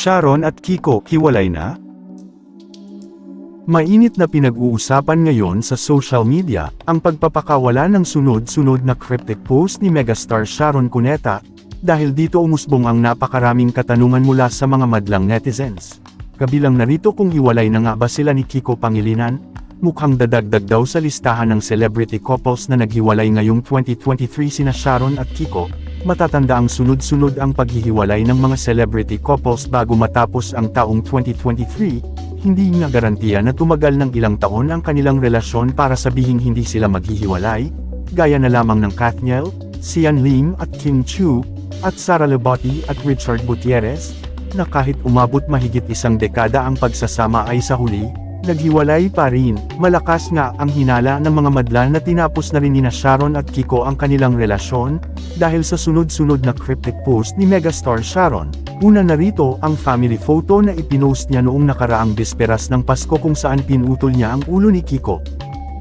Sharon at Kiko, hiwalay na? Mainit na pinag-uusapan ngayon sa social media, ang pagpapakawala ng sunod-sunod na cryptic post ni megastar Sharon Cuneta, dahil dito umusbong ang napakaraming katanungan mula sa mga madlang netizens. Kabilang narito kung hiwalay na nga ba sila ni Kiko Pangilinan, mukhang dadagdag daw sa listahan ng celebrity couples na naghiwalay ngayong 2023 sina Sharon at Kiko, matatanda ang sunod-sunod ang paghihiwalay ng mga celebrity couples bago matapos ang taong 2023, hindi nga garantiya na tumagal ng ilang taon ang kanilang relasyon para sabihing hindi sila maghihiwalay, gaya na lamang ng Kathniel, Sian Lim at Kim Chu, at Sara Lebotti at Richard Gutierrez, na kahit umabot mahigit isang dekada ang pagsasama ay sa huli, naghiwalay pa rin. Malakas nga ang hinala ng mga madla na tinapos na rin ni Sharon at Kiko ang kanilang relasyon, dahil sa sunod-sunod na cryptic post ni megastar Sharon. Una na rito ang family photo na ipinost niya noong nakaraang bisperas ng Pasko kung saan pinutol niya ang ulo ni Kiko.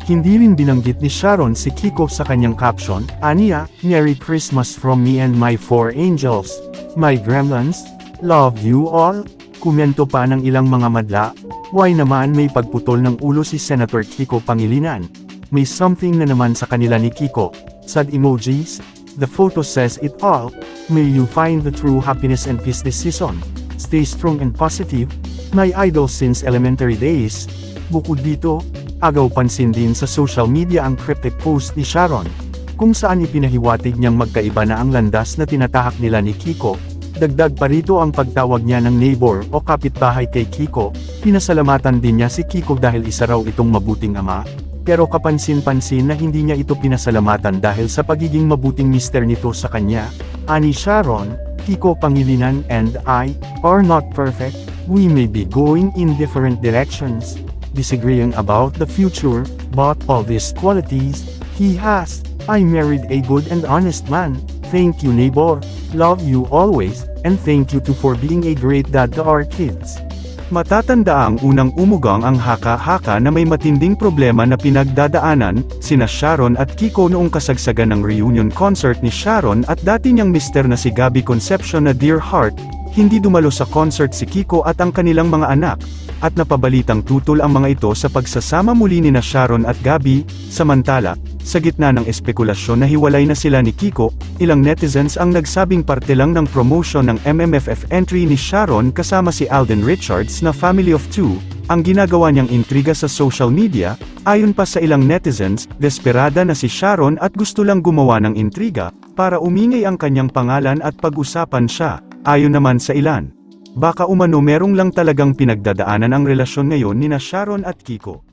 Hindi rin binanggit ni Sharon si Kiko sa kanyang caption, Aniya, Merry Christmas from me and my four angels. My gremlins, love you all. Kumento pa ng ilang mga madla, why naman may pagputol ng ulo si Senator Kiko Pangilinan. May something na naman sa kanila ni Kiko. Sad emojis, the photo says it all. May you find the true happiness and peace this season. Stay strong and positive. My idol since elementary days. Bukod dito, agaw pansin din sa social media ang cryptic post ni Sharon, kung saan ipinahiwatig niyang magkaiba na ang landas na tinatahak nila ni Kiko. Dagdag pa rito ang pagtawag niya ng neighbor o kapitbahay kay Kiko, pinasalamatan din niya si Kiko dahil isa raw itong mabuting ama, pero kapansin-pansin na hindi niya ito pinasalamatan dahil sa pagiging mabuting mister nito sa kanya. Ani Sharon, Kiko Pangilinan and I, are not perfect, we may be going in different directions, disagreeing about the future, but all these qualities, he has. I married a good and honest man, thank you neighbor, love you always, and thank you too for being a great dad to our kids. Matatanda ang unang umugang ang haka-haka na may matinding problema na pinagdadaanan, sina Sharon at Kiko noong kasagsagan ng reunion concert ni Sharon at dati niyang mister na si Gabby Concepcion na Dear Heart, hindi dumalo sa concert si Kiko at ang kanilang mga anak, at napabalitang tutol ang mga ito sa pagsasama muli ni na Sharon at Gabby, samantala, sa gitna ng espekulasyon na hiwalay na sila ni Kiko, ilang netizens ang nagsabing parte lang ng promotion ng MMFF entry ni Sharon kasama si Alden Richards na family of two, ang ginagawa niyang intriga sa social media, ayon pa sa ilang netizens, desperada na si Sharon at gusto lang gumawa ng intriga, para umingay ang kanyang pangalan at pag-usapan siya, ayon naman sa ilan. Baka umano merong lang talagang pinagdadaanan ang relasyon ngayon ni na Sharon at Kiko.